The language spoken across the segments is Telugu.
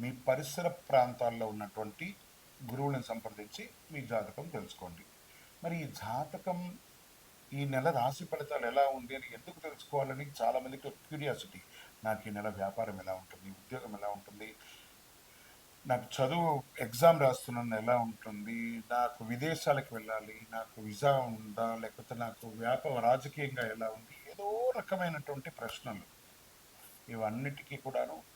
మీ పరిసర ప్రాంతాల్లో ఉన్నటువంటి గురువులను సంప్రదించి మీ జాతకం తెలుసుకోండి. మరి ఈ జాతకం ఈ నెల రాశి ఫలితాలు ఎలా ఉంది అని ఎందుకు తెలుసుకోవాలని చాలామందికి క్యూరియాసిటీ. నాకు ఈ నెల వ్యాపారం ఎలా ఉంటుంది? ఉద్యోగం ఎలా ఉంటుంది? నాకు చదువు ఎగ్జామ్ రాస్తున్నాను ఎలా ఉంటుంది? నాకు విదేశాలకు వెళ్ళాలి నాకు విజా ఉందా లేకపోతే నాకు వ్యాపార రాజకీయంగా ఎలా ఉంది? ఏదో రకమైనటువంటి ప్రశ్నలు. ఇవన్నిటికీ కూడాను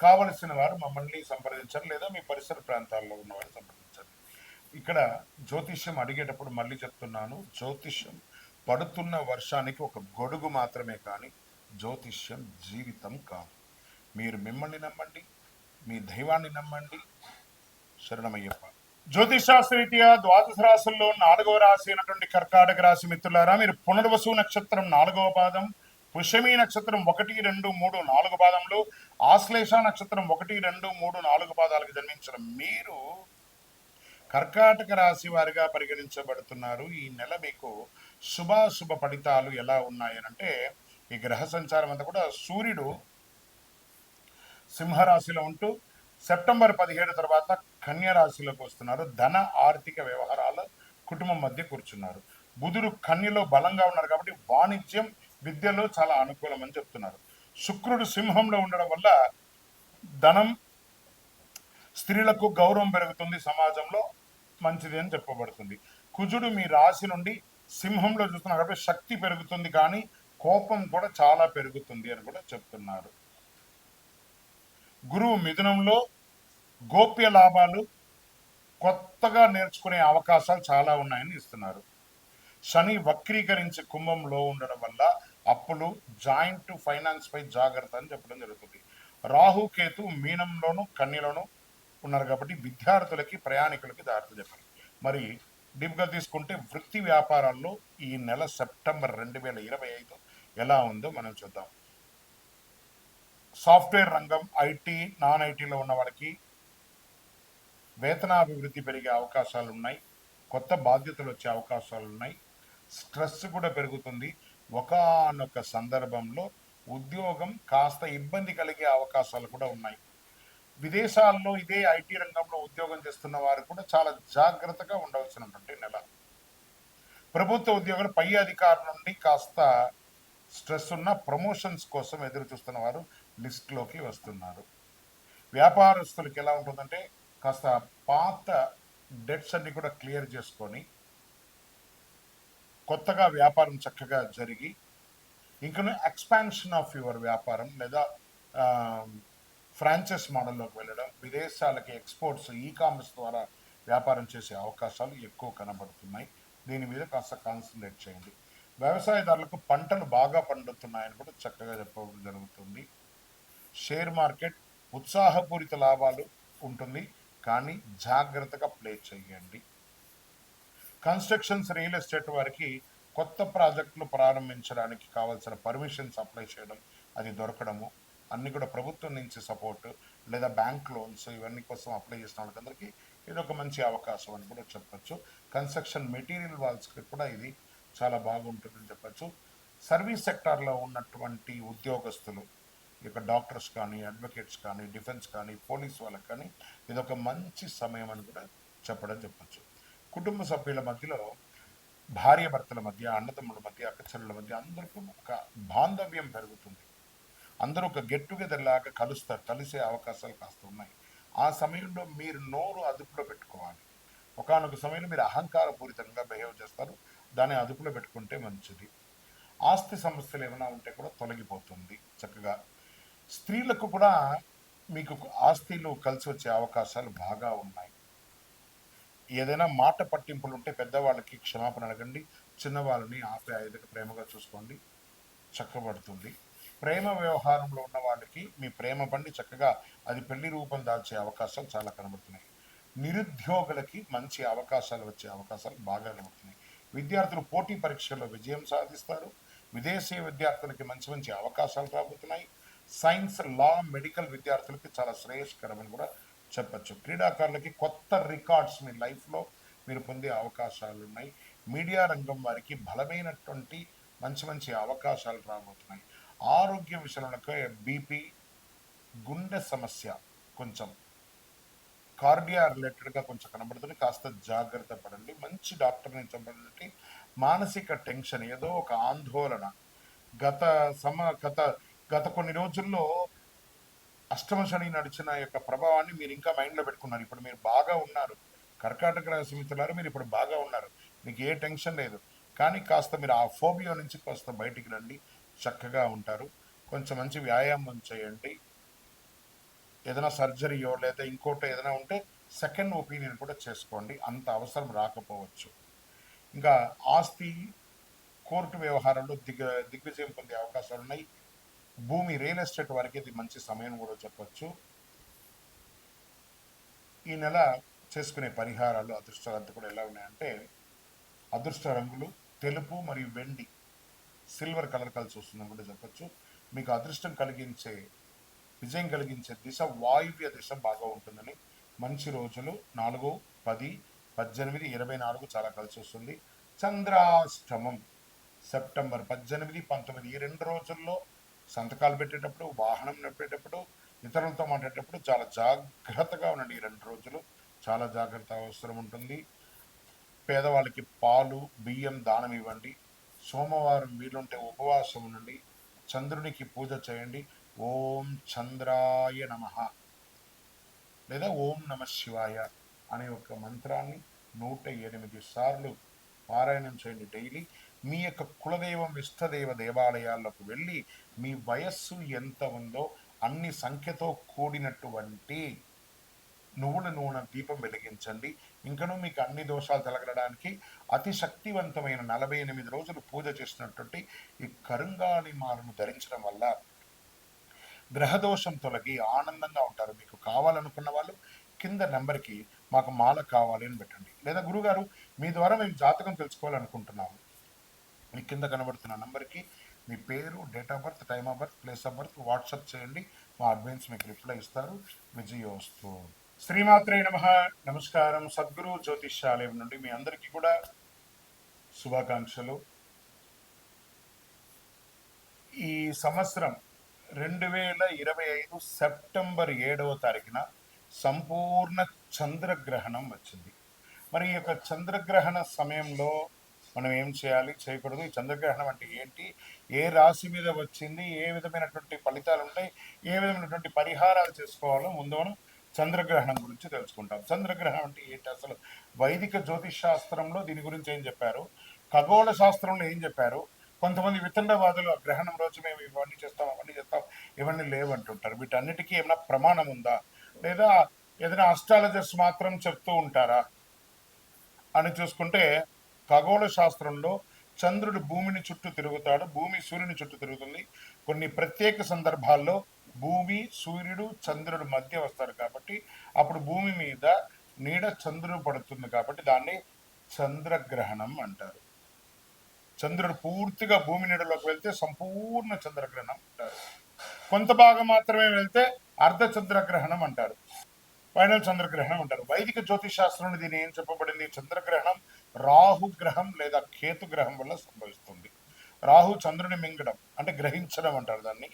కావలసిన వారు మమ్మల్ని సంప్రదించారు లేదా మీ పరిసర ప్రాంతాల్లో ఉన్నవారు సంప్రదించారు. ఇక్కడ జ్యోతిష్యం అడిగేటప్పుడు మళ్ళీ చెప్తున్నాను. జ్యోతిష్యం పడుతున్న వర్షానికి ఒక గొడుగు మాత్రమే కానీ జ్యోతిష్యం జీవితం కాదు. మీరు మిమ్మల్ని నమ్మండి మీ దైవాన్ని నమ్మండి. శరణమయ్యప్ప. జ్యోతిషాస్త్రీత్యా ద్వాదశ రాశుల్లో నాలుగవ రాశి అయినటువంటి కర్కాటక రాశి మిత్రులారా మీరు పునర్వసు నక్షత్రం నాలుగవ పాదం పుష్యమి నక్షత్రం ఒకటి రెండు మూడు నాలుగు పాదంలో ఆశ్లేష నక్షత్రం ఒకటి రెండు మూడు నాలుగు పాదాలకు జన్మించిన మీరు కర్కాటక రాశి వారిగా పరిగణించబడుతున్నారు. ఈ నెల మీకు శుభాశుభ ఫలితాలు ఎలా ఉన్నాయనంటే ఈ గ్రహ సంచారం అంతా కూడా సూర్యుడు సింహరాశిలో ఉంటూ సెప్టెంబర్ పదిహేడు తర్వాత కన్య రాశిలోకి వస్తున్నారు. ధన ఆర్థిక వ్యవహారాలు కుటుంబం మధ్య కూర్చున్నారు. బుధుడు కన్యలో బలంగా ఉన్నారు కాబట్టి వాణిజ్యం విద్యలో చాలా అనుకూలం అని చెప్తున్నారు. శుక్రుడు సింహంలో ఉండడం వల్ల ధనం స్త్రీలకు గౌరవం పెరుగుతుంది సమాజంలో మంచిది అని చెప్పబడుతుంది. కుజుడు మీ రాశి నుండి సింహంలో చూస్తున్నారు కాబట్టి శక్తి పెరుగుతుంది కానీ కోపం కూడా చాలా పెరుగుతుంది అని కూడా చెప్తున్నారు. గురువు మిథునంలో గోప్య లాభాలు కొత్తగా నేర్చుకునే అవకాశాలు చాలా ఉన్నాయని ఇస్తున్నారు. శని వక్రీకరించి కుంభంలో ఉండడం వల్ల అప్పులు జాయింట్ ఫైనాన్స్ పై జాగ్రత్త అని చెప్పడం జరుగుతుంది. రాహు కేతు మీనంలోను కన్యలోను ఉన్నారు కాబట్టి విద్యార్థులకి ప్రయాణికులకి దారి చెప్పారు మరి డీప్గా తీసుకుంటే వృత్తి వ్యాపారాల్లో ఈ నెల సెప్టెంబర్ రెండు వేల ఇరవై ఐదు ఎలా ఉందో మనం చూద్దాం. సాఫ్ట్వేర్ రంగం ఐటీ నాన్ ఐటీలో ఉన్న వాళ్ళకి వేతనాభివృద్ధి పెరిగే అవకాశాలు ఉన్నాయి కొత్త బాధ్యతలు వచ్చే అవకాశాలు ఉన్నాయి స్ట్రెస్ కూడా పెరుగుతుంది. ఒకనొక సందర్భంలో ఉద్యోగం కాస్త ఇబ్బంది కలిగే అవకాశాలు కూడా ఉన్నాయి. విదేశాల్లో ఇదే ఐటీ రంగంలో ఉద్యోగం చేస్తున్న వారు కూడా చాలా జాగ్రత్తగా ఉండవలసినటువంటి నెల. ప్రభుత్వ ఉద్యోగులు పై అధికారుల నుండి కాస్త స్ట్రెస్ ఉన్న ప్రమోషన్స్ కోసం ఎదురు చూస్తున్న వారు లిస్ట్లోకి వస్తున్నారు. వ్యాపారస్తులకి ఎలా ఉంటుందంటే కాస్త పాత డెట్స్ అన్ని కూడా క్లియర్ చేసుకొని కొత్తగా వ్యాపారం చక్కగా జరిగి ఇంకా ఎక్స్పాన్షన్ ఆఫ్ యువర్ వ్యాపారం లేదా ఫ్రాంచైజ్ మోడల్లోకి వెళ్ళడం విదేశాలకి ఎక్స్పోర్ట్స్ ఈ కామర్స్ ద్వారా వ్యాపారం చేసే అవకాశాలు ఎక్కువ కనబడుతున్నాయి. దీని మీద కాస్త కాన్సన్ట్రేట్ చేయండి. వ్యవసాయదారులకు పంటలు బాగా పండుతున్నాయని కూడా చక్కగా చెప్పడం జరుగుతుంది. షేర్ మార్కెట్ ఉత్సాహపూరిత లాభాలు ఉంటుంది. కానీ జాగ్రత్తగా ప్లే చేయండి. కన్స్ట్రక్షన్స్ రియల్ ఎస్టేట్ వారికి కొత్త ప్రాజెక్టులు ప్రారంభించడానికి కావాల్సిన పర్మిషన్స్ అప్లై చేయడం అది దొరకడము అన్ని కూడా ప్రభుత్వం నుంచి సపోర్ట్ లేదా బ్యాంక్ లోన్స్ ఇవన్నీ కోసం అప్లై చేసిన వాళ్ళకందరికీ ఇది ఒక మంచి అవకాశం అని కూడా చెప్పచ్చు. కన్స్ట్రక్షన్ మెటీరియల్ వాళ్ళకి కూడా ఇది చాలా బాగుంటుందని చెప్పచ్చు. సర్వీస్ సెక్టార్లో ఉన్నటువంటి ఉద్యోగస్తులు ఇక డాక్టర్స్ కానీ అడ్వకేట్స్ కానీ డిఫెన్స్ కానీ పోలీస్ వాళ్ళకి కానీ ఇది ఒక మంచి సమయం అని కూడా చెప్పడం చెప్పచ్చు. కుటుంబ సభ్యుల మధ్యలో భార్య భర్తల మధ్య అన్నదమ్ముల మధ్య అక్కచెల్లెల మధ్య అందరికీ ఒక బాంధవ్యం పెరుగుతుంది. అందరూ ఒక గెట్ టుగెదర్ లాగా కలుస్తారు కలిసే అవకాశాలు కాస్త ఉన్నాయి. ఆ సమయంలో మీరు నోరు అదుపులో పెట్టుకోవాలి. ఒకనొక సమయంలో మీరు అహంకారపూరితంగా బిహేవ్ చేస్తారు దాన్ని అదుపులో పెట్టుకుంటే మంచిది. ఆస్తి సమస్యలు ఏమైనా ఉంటే కూడా తొలగిపోతుంది చక్కగా. స్త్రీలకు కూడా మీకు ఆస్తిలు కలిసి వచ్చే అవకాశాలు బాగా ఉన్నాయి. ఏదైనా మాట పట్టింపులు ఉంటే పెద్దవాళ్ళకి క్షమాపణ అడగండి చిన్నవాళ్ళని ఆప్యాయతగా ప్రేమగా చూసుకోండి చక్కబడుతుంది. ప్రేమ వ్యవహారంలో ఉన్న వాళ్ళకి మీ ప్రేమ బండి చక్కగా అది పెళ్ళి రూపం దాల్చే అవకాశాలు చాలా కనబడుతున్నాయి. నిరుద్యోగులకి మంచి అవకాశాలు వచ్చే అవకాశాలు బాగా కనబడుతున్నాయి. విద్యార్థులు పోటీ పరీక్షల్లో విజయం సాధిస్తారు. విదేశీ విద్యార్థులకి మంచి మంచి అవకాశాలు రాబోతున్నాయి. సైన్స్ లా మెడికల్ విద్యార్థులకి చాలా శ్రేయస్కరమని కూడా చెప్పచ్చు. క్రీడాకారులకి కొత్త రికార్డ్స్ మీ లైఫ్లో మీరు పొందే అవకాశాలు ఉన్నాయి మీడియా రంగం వారికి బలమైనటువంటి మంచి మంచి అవకాశాలు రాబోతున్నాయి. ఆరోగ్య విషయంలో బీపీ గుండె సమస్య కొంచెం కార్డియా రిలేటెడ్గా కొంచెం కనబడుతుంది. కాస్త జాగ్రత్త పడండి. మంచి డాక్టర్ని చంపడండి మానసిక టెన్షన్ ఏదో ఒక ఆందోళన. గత సమ గత గత కొన్ని రోజుల్లో అష్టమ శని నడిచిన యొక్క ప్రభావాన్ని మీరు ఇంకా మైండ్లో పెట్టుకున్నారు. ఇప్పుడు మీరు బాగా ఉన్నారు. కర్కాటక రాశి మిత్రులారు మీరు ఇప్పుడు బాగా ఉన్నారు. మీకు ఏ టెన్షన్ లేదు. కానీ కాస్త మీరు ఆ ఫోబియో నుంచి కాస్త బయటికి రండి. చక్కగా ఉంటారు. కొంచెం మంచి వ్యాయామం చేయండి. ఏదైనా సర్జరీయో లేదా ఇంకోటో ఏదైనా ఉంటే సెకండ్ ఒపీనియన్ కూడా చేసుకోండి. అంత అవసరం రాకపోవచ్చు. ఇంకా ఆస్తి కోర్టు వ్యవహారంలో దిగ దిగ్విజయం పొందే అవకాశాలు ఉన్నాయి భూమి రియల్ ఎస్టేట్ వారికి ఇది మంచి సమయం కూడా చెప్పచ్చు. ఈ నెల చేసుకునే పరిహారాలు అదృష్టాలంతా కూడా ఎలా ఉన్నాయంటే అదృష్ట రంగులు తెలుపు మరియు వెండి సిల్వర్ కలర్ కలిసి వస్తుందని కూడా చెప్పచ్చు. మీకు అదృష్టం కలిగించే విజయం కలిగించే దిశ వాయువ్య దిశ బాగా ఉంటుందని మంచి రోజులు నాలుగు పది పద్దెనిమిది ఇరవై నాలుగు చాలా కలిసి వస్తుంది. చంద్రాష్టమం సెప్టెంబర్ పద్దెనిమిది పంతొమ్మిది ఈ రెండు రోజుల్లో సంతకాలు పెట్టేటప్పుడు వాహనం నడిపేటప్పుడు ఇతరులతో మాట్లాడేటప్పుడు చాలా జాగ్రత్తగా ఉండండి ఈ రెండు రోజులు. చాలా జాగ్రత్త అవసరం ఉంటుంది. పేదవాళ్ళకి పాలు బియ్యం దానం ఇవ్వండి. సోమవారం వీలుంటే ఉపవాసం ఉండండి. చంద్రునికి పూజ చేయండి. ఓం చంద్రాయ నమ లేదా ఓం నమ శివాయ అనే ఒక మంత్రాన్ని నూట ఎనిమిది సార్లు పారాయణం చేయండి డైలీ. మీ యొక్క కులదైవం ఇష్టదైవ దేవాలయాల్లోకి వెళ్ళి మీ వయస్సు ఎంత ఉందో అన్ని సంఖ్యతో కూడినటువంటి నువ్వుల నూనె దీపం వెలిగించండి. ఇంకనూ మీకు అన్ని దోషాలు తొలగడానికి అతి శక్తివంతమైన నలభై ఎనిమిది రోజులు పూజ చేసినటువంటి ఈ కరుంగాలి మాలను ధరించడం వల్ల గ్రహదోషం తొలగి ఆనందంగా ఉంటారు. మీకు కావాలనుకున్న వాళ్ళు కింద నెంబర్కి మాకు మాల కావాలి అని పెట్టండి. లేదా గురుగారు మీ ద్వారా మేము జాతకం తెలుసుకోవాలనుకుంటున్నాము. మీ కింద కనబడుతున్న నెంబర్కి మీ పేరు date of birth time of birth place of birth WhatsApp చేయండి. మా అడ్వాన్స్ మీకు రిప్లై ఇస్తారు. విజయోస్తు. శ్రీమాత్రే నమ. నమస్కారం. సద్గురు జ్యోతిష్యాలయం నుండి మీ అందరికీ కూడా శుభాకాంక్షలు. ఈ సంవత్సరం రెండు వేల ఇరవై ఐదు సెప్టెంబర్ ఏడవ తారీఖున సంపూర్ణ చంద్రగ్రహణం వచ్చింది. మరి ఈ యొక్క చంద్రగ్రహణ సమయంలో మనం ఏం చేయాలి? చేయకూడదు. ఈ చంద్రగ్రహణం అంటే ఏంటి? ఏ రాశి మీద వచ్చింది? ఏ విధమైనటువంటి ఫలితాలు ఉంటాయి? ఏ విధమైనటువంటి పరిహారాలు చేసుకోవాలో ముందు మనం చంద్రగ్రహణం గురించి తెలుసుకుంటాం. చంద్రగ్రహణం అంటే ఏంటి? అసలు వైదిక జ్యోతిష్ శాస్త్రంలో దీని గురించి ఏం చెప్పారు? ఖగోళ శాస్త్రంలో ఏం చెప్పారు? కొంతమంది వితండవాదులు ఆ గ్రహణం రోజు మేము ఇవన్నీ చేస్తాం అవన్నీ చేస్తాం ఇవన్నీ లేవంటుంటారు. వీటన్నిటికీ ఏమైనా ప్రమాణం ఉందా? లేదా ఏదైనా అస్ట్రాలజర్స్ మాత్రం చెప్తూ ఉంటారా? అని చూసుకుంటే ఖగోళ శాస్త్రంలో చంద్రుడు భూమిని చుట్టూ తిరుగుతాడు భూమి సూర్యుని చుట్టూ తిరుగుతుంది. కొన్ని ప్రత్యేక సందర్భాల్లో భూమి సూర్యుడు చంద్రుడు మధ్య వస్తారు కాబట్టి అప్పుడు భూమి మీద నీడ చంద్రుడు పడుతుంది కాబట్టి దాన్ని చంద్రగ్రహణం అంటారు. చంద్రుడు పూర్తిగా భూమి నీడలోకి వెళ్తే సంపూర్ణ చంద్రగ్రహణం అంటారు. కొంత భాగం మాత్రమే వెళ్తే అర్ధ చంద్రగ్రహణం అంటారు. ఫైనల్ చంద్రగ్రహణం అంటారు. వైదిక జ్యోతిష్ శాస్త్రంలో దీని ఏం చెప్పబడింది? చంద్రగ్రహణం రాహు గ్రహం లేదా కేతు గ్రహం వల్ల సంభవిస్తుంది. రాహు చంద్రుని మింగడం అంటే గ్రహించడం అంటారు దాన్ని.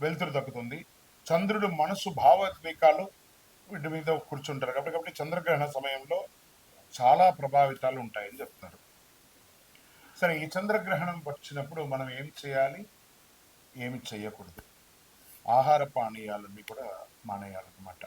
వెలుతురు దక్కుతుంది చంద్రుడు మనసు భావోద్వేగాలు వీటి మీద కూర్చుంటారు కాబట్టి కాబట్టి చంద్రగ్రహణ సమయంలో చాలా ప్రభావితాలు ఉంటాయని చెప్తున్నారు. సరే ఈ చంద్రగ్రహణం వచ్చినప్పుడు మనం ఏం చేయాలి? ఏమి చేయకూడదు. ఆహార పానీయాలన్నీ కూడా మానేయాలన్నమాట.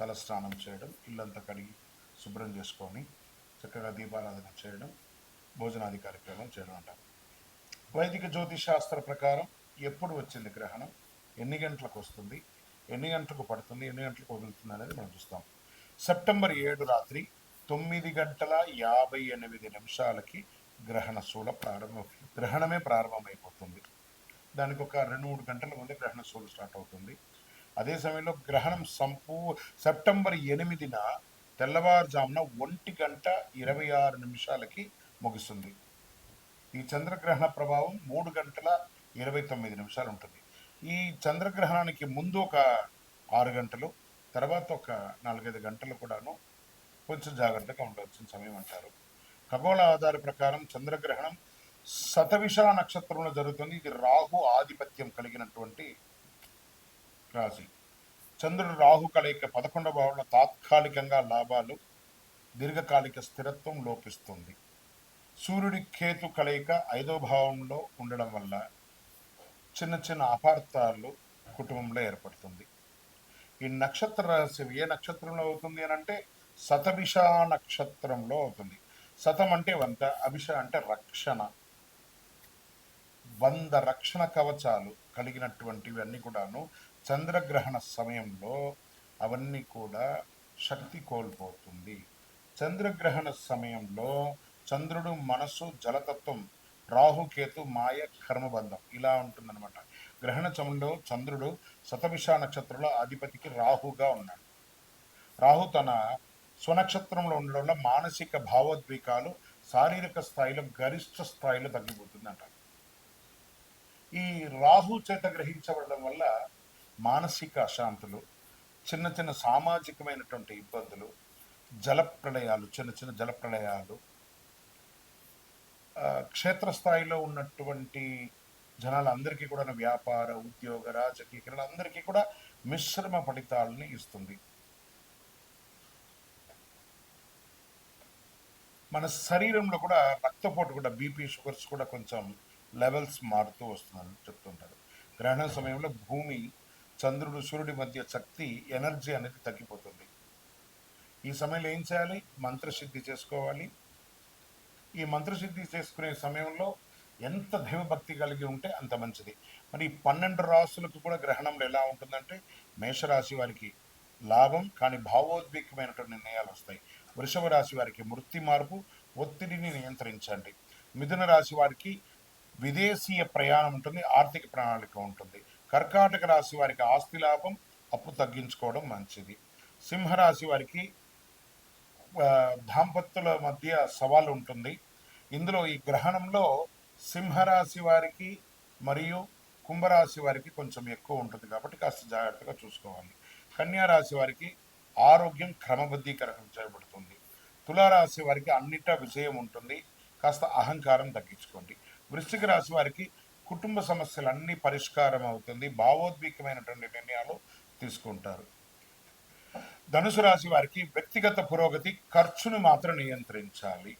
తలస్నానం చేయడం ఇల్లంతా కడిగి శుభ్రం చేసుకొని చక్కగా దీపారాధన చేయడం భోజనాది కార్యక్రమం చేయడం అంటారు. వైదిక జ్యోతిష్ శాస్త్ర ప్రకారం ఎప్పుడు వచ్చింది గ్రహణం? ఎన్ని గంటలకు వస్తుంది? ఎన్ని గంటలకు పడుతుంది? ఎన్ని గంటలకు వదులుతుంది అనేది మనం చూస్తాం. సెప్టెంబర్ ఏడు రాత్రి తొమ్మిది గంటల యాభై ఎనిమిది నిమిషాలకి గ్రహణ శూల ప్రారంభం గ్రహణమే ప్రారంభమైపోతుంది. దానికి ఒక రెండు మూడు గంటల ముందు గ్రహణ శూలు స్టార్ట్ అవుతుంది. అదే సమయంలో గ్రహణం సంపూ సెప్టెంబర్ ఎనిమిదిన తెల్లవారుజామున ఒంటి గంట ఇరవై ఆరు నిమిషాలకి ముగుస్తుంది. ఈ చంద్రగ్రహణ ప్రభావం మూడు గంటల ఇరవై తొమ్మిది నిమిషాలు ఉంటుంది ఈ చంద్రగ్రహణానికి ముందు ఒక ఆరు గంటలు తర్వాత ఒక నాలుగైదు గంటలు కూడాను కొంచెం జాగ్రత్తగా ఉండవలసిన సమయం అంటారు. ఖగోళ ఆధార ప్రకారం చంద్రగ్రహణం శతవిష నక్షత్రంలో జరుగుతుంది. ఇది రాహు ఆధిపత్యం కలిగినటువంటి రాశి చంద్రుడు రాహు కలయిక పదకొండవ భావంలో తాత్కాలికంగా లాభాలు దీర్ఘకాలిక స్థిరత్వం లోపిస్తుంది. సూర్యుడి కేతు కలయిక ఐదో భావంలో ఉండడం వల్ల చిన్న చిన్న అపార్థాలు కుటుంబంలో ఏర్పడుతుంది. ఈ నక్షత్ర రహస్యం ఏ నక్షత్రంలో అవుతుంది అని అంటే శతభిష నక్షత్రంలో అవుతుంది. శతం అంటే వంద అభిష అంటే రక్షణ. వంద రక్షణ కవచాలు కలిగినటువంటివన్నీ కూడాను చంద్రగ్రహణ సమయంలో అవన్నీ కూడా శక్తి కోల్పోతుంది. చంద్రగ్రహణ సమయంలో చంద్రుడు మనసు జలతత్వం రాహుకేతు మాయ కర్మబంధం ఇలా ఉంటుందన్నమాట. గ్రహణ సమయంలో చంద్రుడు శతభిష నక్షత్రంలో అధిపతికి రాహుగా ఉన్నాడు. రాహు తన స్వనక్షత్రంలో ఉండడం వల్ల మానసిక భావోద్వేగాలు శారీరక స్థాయిలో గరిష్ట స్థాయిలో తగ్గిపోతుంది అంటారు ఈ రాహు చేత గ్రహించబడడం వల్ల మానసిక అశాంతులు చిన్న చిన్న సామాజికమైనటువంటి ఇబ్బందులు జలప్రళయాలు చిన్న చిన్న జలప్రళయాలు ఆ, క్షేత్రస్థాయిలో ఉన్నటువంటి జనాలందరికీ కూడా వ్యాపార ఉద్యోగ రాజకీయ అందరికీ కూడా మిశ్రమ ఫలితాలని ఇస్తుంది. మన శరీరంలో కూడా రక్తపోటు కూడా బీపీ షుగర్స్ కూడా కొంచెం లెవెల్స్ మారుతూ వస్తుందని చెప్తుంటారు. గ్రహణ సమయంలో భూమి చంద్రుడు సూర్యుడి మధ్య శక్తి ఎనర్జీ అనేది తగ్గిపోతుంది. ఈ సమయంలో ఏం చేయాలి? మంత్రసిద్ధి చేసుకోవాలి. ఈ మంత్రసిద్ధి చేసుకునే సమయంలో ఎంత దైవభక్తి కలిగి ఉంటే అంత మంచిది. మరి పన్నెండు రాసులకు కూడా గ్రహణంలో ఎలా ఉంటుందంటే మేషరాశి వారికి లాభం కానీ భావోద్వేగమైనటువంటి నిర్ణయాలు వస్తాయి. వృషభ రాశి వారికి మృతి మార్పు ఒత్తిడిని నియంత్రించండి. మిథున రాశి వారికి విదేశీయ ప్రయాణం ఉంటుంది ఆర్థిక ప్రణాళిక ఉంటుంది. కర్కాటక రాశి వారికి ఆస్తి లాభం అప్పు తగ్గించుకోవడం మంచిది. సింహరాశి వారికి దాంపత్యుల మధ్య సవాలు ఉంటుంది. ఇందులో ఈ గ్రహణంలో సింహరాశి వారికి మరియు కుంభరాశి వారికి కొంచెం ఎక్కువ ఉంటుంది కాబట్టి కాస్త జాగ్రత్తగా చూసుకోవాలి. కన్యారాశి వారికి ఆరోగ్యం క్రమబద్ధీకరణ చేయబడుతుంది. తులారాశి వారికి అన్నిటా విజయం ఉంటుంది. కాస్త అహంకారం తగ్గించుకోండి. వృశ్చిక రాశి వారికి కుటుంబ సమస్యలు అన్ని పరిష్కారం అవుతుంది భావోద్వేగమైనటువంటి నిర్ణయాలు తీసుకుంటారు. ధనుసు రాశి వారికి వ్యక్తిగత పురోగతి ఖర్చును మాత్రం నియంత్రించాలి.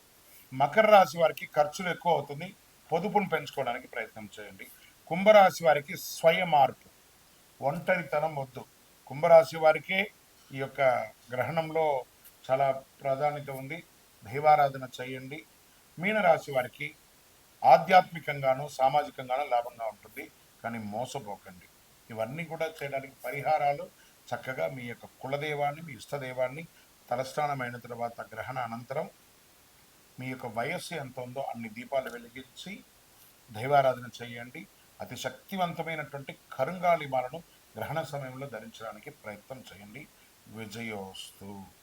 మకర రాశి వారికి ఖర్చులు ఎక్కువ అవుతుంది పొదుపును పెంచుకోవడానికి ప్రయత్నం చేయండి. కుంభరాశి వారికి స్వయ మార్పు ఒంటరితనం వద్దు. కుంభరాశి వారికే ఈ యొక్క గ్రహణంలో చాలా ప్రాధాన్యత ఉంది. దైవారాధన చేయండి. మీనరాశి వారికి ఆధ్యాత్మికంగానూ సామాజికంగానూ లాభంగా ఉంటుంది. కానీ మోసపోకండి. ఇవన్నీ కూడా చేయడానికి పరిహారాలు చక్కగా మీ యొక్క కులదైవాన్ని మీ ఇష్టదైవాన్ని తలస్నానమైన తర్వాత గ్రహణ అనంతరం మీ యొక్క వయస్సు ఎంత ఉందో అన్ని దీపాలు వెలిగించి దైవారాధన చేయండి. అతి శక్తివంతమైనటువంటి కరుంగాలిమాలను గ్రహణ సమయంలో ధరించడానికి ప్రయత్నం చేయండి. విజయోస్తు.